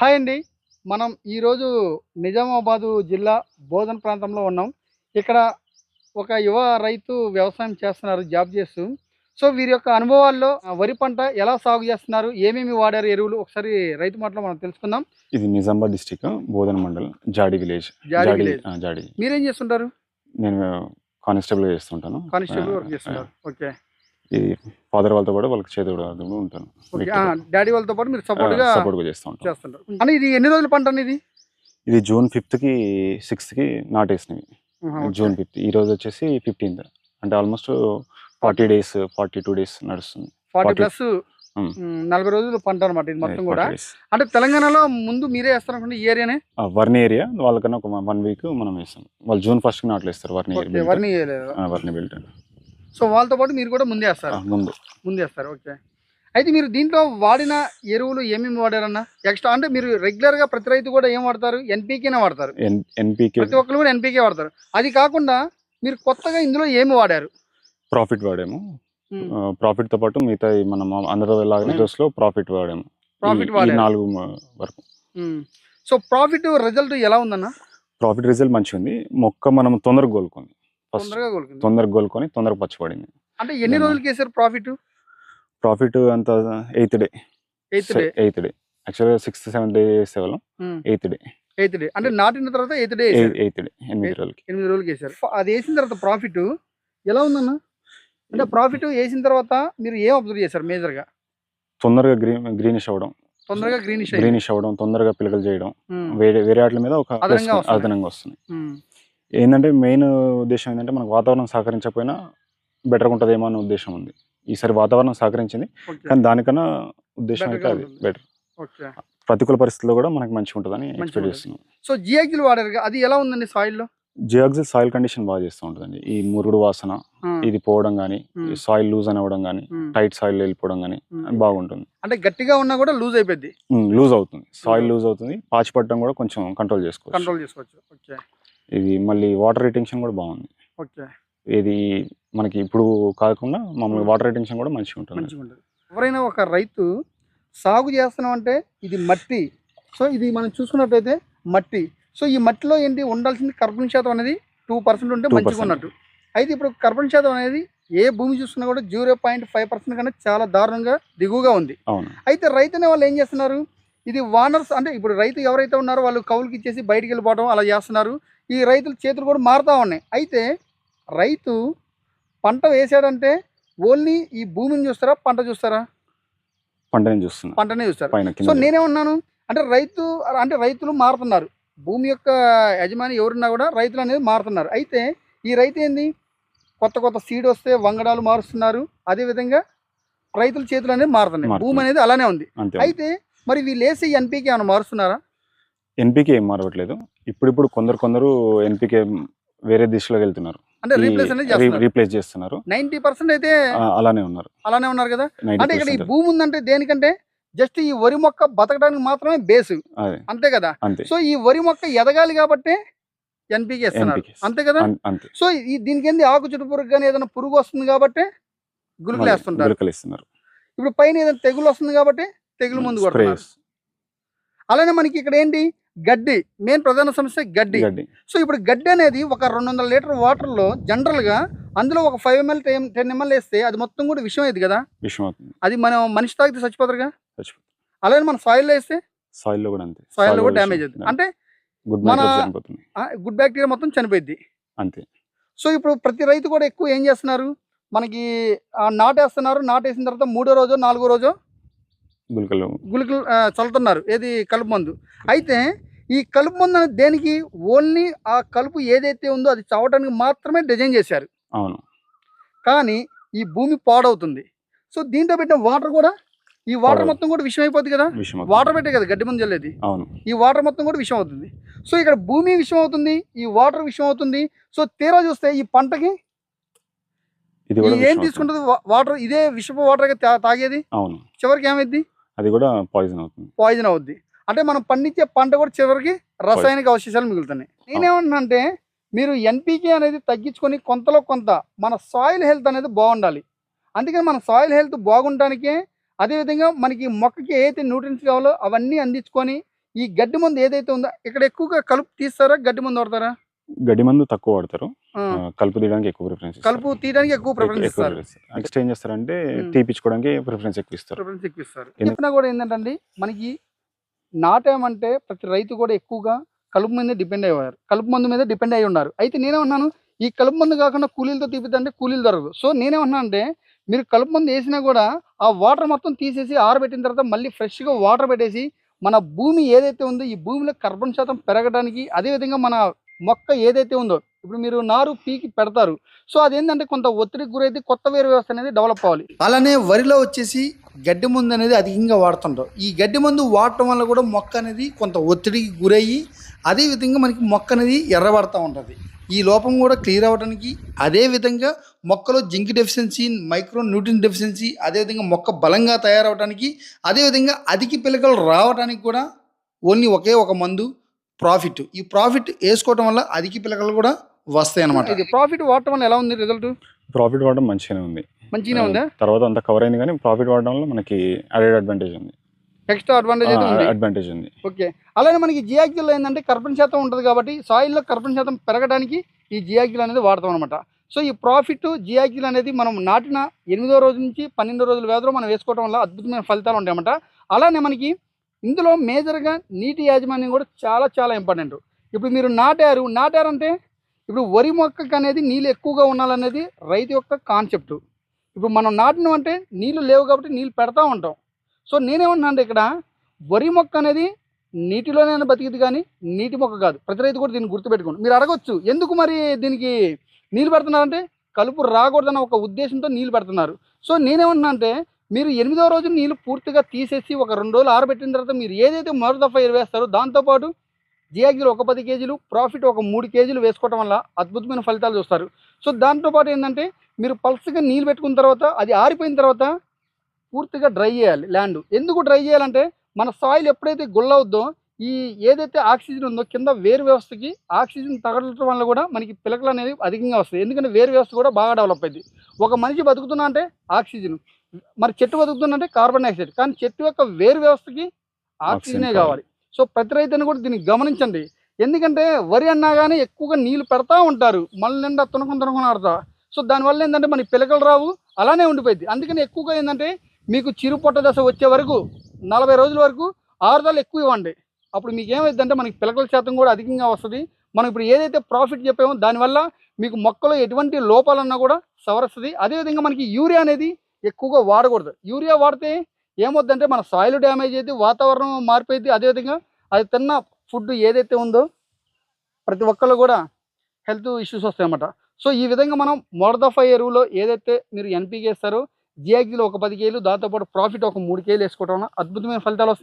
Hi అండి. మనం ఈరోజు నిజామాబాదు జిల్లా బోధన ప్రాంతంలో ఉన్నాం. ఇక్కడ ఒక యువ రైతు వ్యవసాయం చేస్తున్నారు జాబ్ చేస్తూ. సో వీరి యొక్క అనుభవాల్లో వరి పంట ఎలా సాగు చేస్తున్నారు ఏమేమి వాడారు ఎరువులు ఒకసారి రైతు మాటలో మనం తెలుసుకుందాం. ఇది నిజామాబాద్ డిస్టిక్ బోధన్ మండల్ జాడి విలేజ్. జాడి మీరేం చేస్తుంటారు? నేను కానిస్టేబుల్ చేస్తుంటాను. కానిస్టేబుల్ వర్క్ చేస్తున్నారు ఓకే. ఈ ఫాదర్ వాళ్ళతో కూడా వాళ్ళకి చేతి ఉంటాను. డాడీ వాళ్ళతో పాటు మీరు సపోర్ట్గా సపోర్ట్గా చేస్తూ ఉంటాను చేస్తుంటారు. అంటే ఇది ఎన్ని రోజుల పంట అనేది ఇది? జూన్ ఫిఫ్త్కి సిక్స్త్కి నాటేసినవి. జూన్ ఫిఫ్త్ ఈ రోజు వచ్చేసి ఫిఫ్టీన్త్. అంటే almost forty days forty two days నడుస్తుంది. Forty 40 plus. నలభై రోజులు పంట అనమాట ఇది మొత్తం 40 కూడా. అంటే తెలంగాణలో ముందు మీరే వేస్తారు అనుకుంటే ఈ ఏరియానే? ఆ, వర్ని ఏరియా. వాళ్ళకన్నా ఒక వన్ వీక్ మనం వేస్తాం. వాళ్ళు జూన్ ఫస్ట్కి నాట్లు వేస్తారు వేయలేదు ఆ, వర్ని బెల్ట్. సో వాళ్ళతో పాటు మీరు కూడా ముందే వేస్తారు? ముందు. ముందే వేస్తారు ఓకే. అయితే మీరు దీంట్లో వాడిన ఎరువులు ఏమేమి వాడారన్నా? ఎక్స్ట్రా అంటే మీరు రెగ్యులర్గా ప్రతి రైతు కూడా ఏం వాడతారు? ఎన్పీకేనే వాడతారు. ఎన్పికే. ప్రతి ఒక్కరు కూడా ఎన్పీకే వాడతారు. అది కాకుండా మీరు కొత్తగా ఇందులో ఏమి వాడారు? ప్రాఫిట్ వాడాము. ప్రాఫిట్తో పాటు మిగతా మనం అందరూ. డోస్లో ప్రాఫిట్ వాడాము. వాడారు. నాలుగు వరకు. సో ప్రాఫిట్ రిజల్ట్ ఎలా ఉందన్న? ప్రాఫిట్ రిజల్ట్ మంచిగా ఉంది మొక్క మనం తొందరగా కోలుకుంది. ఫస్ట్ తొందరగా కోలుకొని తొందరగా పచ్చిపడింది అంటే ఎన్ని రోజులకి వేసారు ప్రాఫిట్? ప్రాఫిట్ అంత ఎయిత్ డే. Eighth day? యాక్చువల్గా sixth seventh day వేసేవాళ్ళం. Eighth day. Eighth day. అంటే నాటిన తర్వాత ఎయిత్ డే ఎయిత్ డే. ఎనిమిది రోజులకి. ఎనిమిది రోజులకి వేసారు అది వేసిన తర్వాత ప్రాఫిట్ ఎలా ఉందన్న? అంటే ప్రాఫిట్ వేసిన తర్వాత మీరు ఏం అబ్జర్వ్ చేశారు మేజర్గా తొందరగా గ్రీన్ గ్రీనిష్ అవ్వడం. తొందరగా గ్రీనిష్ గ్రీనిష్ అవ్వడం తొందరగా పిలకలు చేయడం. వేరే వేరే వాటి మీద ఒక అదనంగా వస్తున్నాయి. ఏంటంటే మెయిన్ ఉద్దేశం ఏంటంటే మనకు వాతావరణం సహకరించకపోయినా బెటర్గా ఉంటుందేమో అనే ఉద్దేశం ఉంది. ఈసారి వాతావరణం సహకరించింది కానీ దానికన్నా ఉద్దేశం అయితే అది. బెటర్. ప్రతికూల పరిస్థితుల్లో కూడా మనకి మంచిగా ఉంటుందని ఎక్స్పెక్ట్. చేస్తున్నాం. సో జియాక్సిల్ వాడారు అది ఎలా ఉందండి సాయిల్లో జియాక్సిల్ సాయిల్ కండిషన్ బాగా చేస్తూ ఉంటుందండి. ఈ మురుడు వాసన ఇది పోవడం Hmm. సాయిల్ లూజ్ అని అవ్వడం కానీ టైట్ సాయిల్ వెళ్ళిపోవడం కానీ బాగుంటుంది. అంటే గట్టిగా ఉన్నా కూడా లూజ్ అయిపోద్ది. లూజ్ అవుతుంది. సాయిల్. లూజ్ అవుతుంది. పాచి పట్టడం కూడా కొంచెం కంట్రోల్ చేసుకోవచ్చు. కంట్రోల్ చేసుకోవచ్చు. ఓకే. ఇది మళ్ళీ వాటర్ రిటెన్షన్ కూడా బాగుంది. ఓకే. ఇది మనకి ఇప్పుడు కాకుండా మామూలుగా. వాటర్ రిటెన్షన్ కూడా మంచిగా ఉంటుంది. మంచిగా ఉంటుంది ఎవరైనా ఒక రైతు సాగు చేస్తున్నాం అంటే ఇది మట్టి. సో ఇది మనం చూసుకున్నట్టయితే మట్టి. సో ఈ మట్టిలో ఏంటి ఉండాల్సింది కర్బన శాతం అనేది టూ పర్సెంట్ ఉంటే 2% మంచిగా ఉన్నట్టు. అయితే ఇప్పుడు కర్బన శాతం అనేది ఏ భూమి చూసుకున్నా కూడా జీరో పాయింట్ ఫైవ్ పర్సెంట్ కన్నా చాలా దారుణంగా దిగువగా ఉంది. అయితే రైతు అనే వాళ్ళు ఏం చేస్తున్నారు? ఇది వానర్స్ అంటే ఇప్పుడు రైతు ఎవరైతే ఉన్నారో వాళ్ళు కౌలుకి ఇచ్చేసి బయటికి వెళ్ళిపోవడం అలా చేస్తున్నారు. ఈ రైతుల చేతులు కూడా మారుతూ ఉన్నాయి. అయితే రైతు పంట వేసాడంటే ఓన్లీ ఈ భూమిని చూస్తారా పంట చూస్తారా? పంటని చూస్తున్నా. పంటనే చూస్తారు. సో నేనేమన్నాను? అంటే రైతు అంటే రైతులు మారుతున్నారు. భూమి యొక్క యజమాని ఎవరున్నా కూడా రైతులు అనేది మారుతున్నారు. అయితే ఈ రైతు ఏంది? కొత్త కొత్త సీడ్ వస్తే వంగడాలు మారుస్తున్నారు. అదేవిధంగా రైతుల చేతులు అనేది మారుతున్నాయి. భూమి. అనేది అలానే ఉంది. అయితే మరి వీళ్ళు వేసే ఎన్పీకి ఏమైనా మారుస్తున్నారా? ఎన్పికే ఏం మారవట్లేదు. ఇప్పుడిప్పుడు కొందరు కొందరు ఎన్పికే వేరే దిశలోకి వెళ్తున్నారు. అంటే రీప్లేస్ అనేది చేస్తున్నారు. రీప్లేస్ చేస్తున్నారు. నైన్టీ పర్సెంట్ అయితే అలానే ఉన్నారు. అలానే ఉన్నారు కదా? అంటే ఇక్కడ ఈ 90% భూమి ఉందంటే దేనికంటే జస్ట్ ఈ వరి మొక్క బతకడానికి మాత్రమే బేస్. అంతే కదా? సో ఈ వరి మొక్క ఎదగాలి కాబట్టి ఎన్పీకి ఇస్తున్నారు. అంతే కదా? సో ఈ దీనికి ఏంది? ఆకు చుట్టు పురుగు కానీ ఏదైనా పురుగు వస్తుంది కాబట్టి వేస్తుంటారు. ఇస్తున్నారు ఇప్పుడు పైన ఏదైనా తెగులు వస్తుంది కాబట్టి తెగులు ముందు కొడుతున్నారు. అలానే మనకి ఇక్కడ ఏంటి? గడ్డి. మెయిన్ ప్రధాన సమస్య గడ్డి. సో ఇప్పుడు గడ్డి అనేది ఒక రెండు వందల లీటర్ వాటర్లో జనరల్గా అందులో ఒక ఫైవ్ ఎంఎల్ టెన్ ఎంఎల్ వేస్తే అది మొత్తం కూడా విషయం అయింది కదా? విషయం అది మనం మనిషి తాగితే చచ్చిపోతారుగా? చచ్చిపోతుంది అలానే మన సాయిల్లో వేస్తే సాయిల్లో కూడా అంతే. సాయిల్లో కూడా డ్యామేజ్ అవుతుంది. అంటే గుడ్ చనిపోతుంది. గుడ్ బ్యాక్టీరియా మొత్తం చనిపోయింది అంతే. సో ఇప్పుడు ప్రతి రైతు కూడా ఎక్కువ ఏం చేస్తున్నారు? మనకి నాటేస్తున్నారు నాటేసిన తర్వాత మూడో రోజు నాలుగో రోజు గుళికలు ఆ, చల్లుతున్నారు. ఏది? కలుపు మందు. అయితే ఈ కలుపు మందు దేనికి? ఓన్లీ ఆ కలుపు ఏదైతే ఉందో అది చావడానికి మాత్రమే డిజైన్ చేశారు. అవును. కానీ ఈ భూమి పాడవుతుంది. సో దీంట్లో పెట్టిన వాటర్ కూడా ఈ వాటర్. మొత్తం కూడా విషయం అయిపోతుంది కదా. వాటర్ పెట్టే కదా గడ్డి మందు చల్లేది అవును. ఈ వాటర్ మొత్తం కూడా విషయం అవుతుంది. సో ఇక్కడ భూమి విషయం అవుతుంది ఈ వాటర్ విషయం అవుతుంది. సో తీరా చూస్తే ఈ పంటకి ఏం. తీసుకుంటుంది? వాటర్ ఇదే విషపు వాటర్ తాగేది? అవును. చివరికి ఏమైంది అది కూడా పాయిజన్ అవుతుంది. పాయిజన్ అవుద్ది. అంటే మనం పండించే పంట కూడా చివరికి రసాయనిక అవశేషాలు మిగులుతున్నాయి. నేనేమంటున్నా అంటే మీరు ఎన్పీకే అనేది తగ్గించుకొని కొంతలో కొంత మన సాయిల్ హెల్త్ అనేది బాగుండాలి. అందుకని మన సాయిల్ హెల్త్ బాగుండడానికే అదేవిధంగా మనకి మొక్కకి ఏదైతే న్యూట్రియన్స్ కావాలో అవన్నీ అందించుకొని ఈ గడ్డి మందు ఏదైతే ఉందో ఇక్కడ ఎక్కువగా కలుపు తీస్తారా? గడ్డి మందు వాడతారా? గడ్డి మందు తక్కువ వాడతారు. కలుపు తీయడానికి ఎక్కువ ప్రిఫరెన్స్ కలుపు తీయడానికి ఎక్కువ ప్రిఫరెన్స్ ఇస్తారు. నెక్స్ట్ ఏం చేస్తారంటే. తీపించుకోవడానికి ప్రిఫరెన్స్ ఎక్కువ ఇస్తారు. ప్రిఫరెన్స్ ఎక్కువ ఇస్తారు? చెప్పినా కూడా ఏంటంటే మనకి నాటేమంటే ప్రతి రైతు కూడా ఎక్కువగా కలుపు మీద డిపెండ్ అయ్యారు కలుపు మందు మీద డిపెండ్ అయి ఉన్నారు. అయితే నేనేమన్నాను ఈ కలుపు మందు కాకుండా కూలీలతో తీపిద్దంటే కూలీలు దొరకదు సో నేనేమన్నా అంటే మీరు కలుపు మందు వేసినా కూడా ఆ వాటర్ మొత్తం తీసేసి ఆరబెట్టిన తర్వాత మళ్ళీ ఫ్రెష్గా వాటర్ పెట్టేసి మన భూమి ఏదైతే ఉందో ఈ భూమిలో కార్బన్ శాతం పెరగడానికి అదేవిధంగా మన మొక్క ఏదైతే ఉందో ఇప్పుడు మీరు నారు పీకి పెడతారు. సో అదేంటంటే కొంత ఒత్తిడికి గురైతే కొత్త వేరు వ్యవస్థ అనేది డెవలప్ అవ్వాలి. అలానే వరిలో వచ్చేసి గడ్డి మందు అనేది అధికంగా వాడుతుంటాం ఈ గడ్డి మందు వాడటం వల్ల కూడా మొక్క అనేది కొంత ఒత్తిడికి గురయ్యి అదే విధంగా మనకి మొక్క అనేది ఎర్రబడతా ఉంటుంది. ఈ లోపం కూడా క్లియర్ అవ్వడానికి అదే విధంగా మొక్కలో zinc deficiency micro nutrient deficiency అదేవిధంగా మొక్క బలంగా తయారవడానికి అదేవిధంగా అధిక పిలకలు రావడానికి కూడా ఓన్లీ ఒకే ఒక మందు ప్రాఫిట్. ఈ ప్రాఫిట్ వేసుకోవటం వల్ల అధిక పిలకలు కూడా వస్తాయి అనమాట ఇది ప్రాఫిట్ వాడటం వల్ల ఎలా ఉంది రిజల్ట్? ప్రాఫిట్ వాడడం మంచిగానే ఉంది. మంచిగానే ఉందా? తర్వాత అంత కవర్ అయింది కానీ ప్రాఫిట్ వాడడం వల్ల మనకి అడెడ్ అడ్వాంటేజ్ ఉంది. ఎక్స్ట్రా అడ్వాంటేజ్ అయితే ఉంది. అడ్వాంటేజ్ ఉంది. ఓకే అలానే మనకి జియాక్జిల్ ఏంటంటే కర్బన్ శాతం ఉంటుంది కాబట్టి సాయిల్లో కర్బన్ శాతం పెరగడానికి ఈ జియాక్జిల్ అనేది వాడతాం అనమాట సో ఈ ప్రాఫిట్ జియాక్జిల్ అనేది మనం నాటిన ఎనిమిదో రోజు నుంచి పన్నెండో రోజుల వ్యవధిలో మనం వేసుకోవడం వల్ల అద్భుతమైన ఫలితాలు ఉంటాయన్నమాట అలానే మనకి ఇందులో మేజర్గా నీటి యాజమాన్యం కూడా చాలా చాలా ఇంపార్టెంట్ ఇప్పుడు మీరు నాటారు నాటారంటే ఇప్పుడు వరి మొక్కకి అనేది నీళ్ళు ఎక్కువగా ఉండాలనేది రైతు యొక్క కాన్సెప్ట్ ఇప్పుడు మనం నాటినం అంటే నీళ్ళు లేవు కాబట్టి నీళ్ళు పెడతా ఉంటాం. సో నేనేమంటున్నాను అంటే ఇక్కడ వరి మొక్క అనేది నీటిలోనే బతికింది కానీ నీటి మొక్క కాదు. ప్రతి రైతు కూడా దీన్ని గుర్తుపెట్టుకోండి. మీరు అడగొచ్చు ఎందుకు మరి దీనికి నీళ్ళు పెడుతున్నారంటే కలుపు రాకూడదన్న ఒక ఉద్దేశంతో నీళ్ళు పెడుతున్నారు. సో నేనేమంటున్నా అంటే మీరు ఎనిమిదో రోజు నీళ్ళు పూర్తిగా తీసేసి ఒక రెండు రోజులు ఆరబెట్టిన తర్వాత మీరు ఏదైతే మరో దఫా వేస్తారో దాంతోపాటు జియాగిలు ఒక పది కేజీలు ప్రాఫిట్ ఒక మూడు కేజీలు వేసుకోవడం వల్ల అద్భుతమైన ఫలితాలు చూస్తారు. సో దాంతోపాటు ఏంటంటే మీరు పల్స్గా నీళ్ళు పెట్టుకున్న తర్వాత అది ఆరిపోయిన తర్వాత పూర్తిగా డ్రై చేయాలి ల్యాండ్. ఎందుకు డ్రై చేయాలంటే మన సాయిల్ ఎప్పుడైతే గుల్లవుద్దో ఈ ఏదైతే ఆక్సిజన్ ఉందో కింద వేరు వ్యవస్థకి ఆక్సిజన్ తగలటం వల్ల కూడా మనకి పిలకలు అనేది అధికంగా వస్తాయి. ఎందుకంటే వేరు వ్యవస్థ కూడా బాగా డెవలప్ అయింది ఒక మనిషి బతుకుతున్నా అంటే ఆక్సిజన్. మరి చెట్టు బతుకుతున్నా అంటే కార్బన్ డైఆక్సైడ్. కానీ చెట్టు యొక్క వేరు వ్యవస్థకి ఆక్సిజనే కావాలి. సో ప్రతి రైతుని కూడా దీన్ని గమనించండి. ఎందుకంటే వరి అన్నా కానీ ఎక్కువగా నీళ్ళు పెడతా ఉంటారు. మళ్ళీ నిండా తునకం తునకం ఆడతా. సో దానివల్ల ఏంటంటే మన పిలకలు రావు అలానే ఉండిపోయింది అందుకని ఎక్కువగా ఏంటంటే మీకు చిరు పొట్ట దశ వచ్చే వరకు నలభై రోజుల వరకు ఆరుదలు ఎక్కువ ఇవ్వండి. అప్పుడు మీకు ఏమైందంటే మనకి పిలకల శాతం కూడా అధికంగా వస్తుంది. మనం ఇప్పుడు ఏదైతే ప్రాఫిట్ చెప్పామో దానివల్ల మీకు మొక్కలో ఎటువంటి లోపాలన్నా కూడా సవరిస్తుంది. అదేవిధంగా మనకి యూరియా అనేది ఎక్కువగా వాడకూడదు. యూరియా వాడితే ఏమవుద్దంటే మన సాయిల్ డ్యామేజ్ అయితే వాతావరణం మారిపోయింది అదేవిధంగా అది తిన్న ఫుడ్ ఏదైతే ఉందో ప్రతి ఒక్కళ్ళు కూడా హెల్త్ ఇష్యూస్ వస్తాయన్నమాట. సో ఈ విధంగా మనం మొడదఫా ఎరువులో ఏదైతే మీరు ఎన్పీకి వేస్తారో జియాగ్జీలో ఒక పది కేలు దాంతోపాటు ప్రాఫిట్ ఒక మూడు కేలు వేసుకోవటం వల్ల అద్భుతమైన ఫలితాలు వస్తాయి.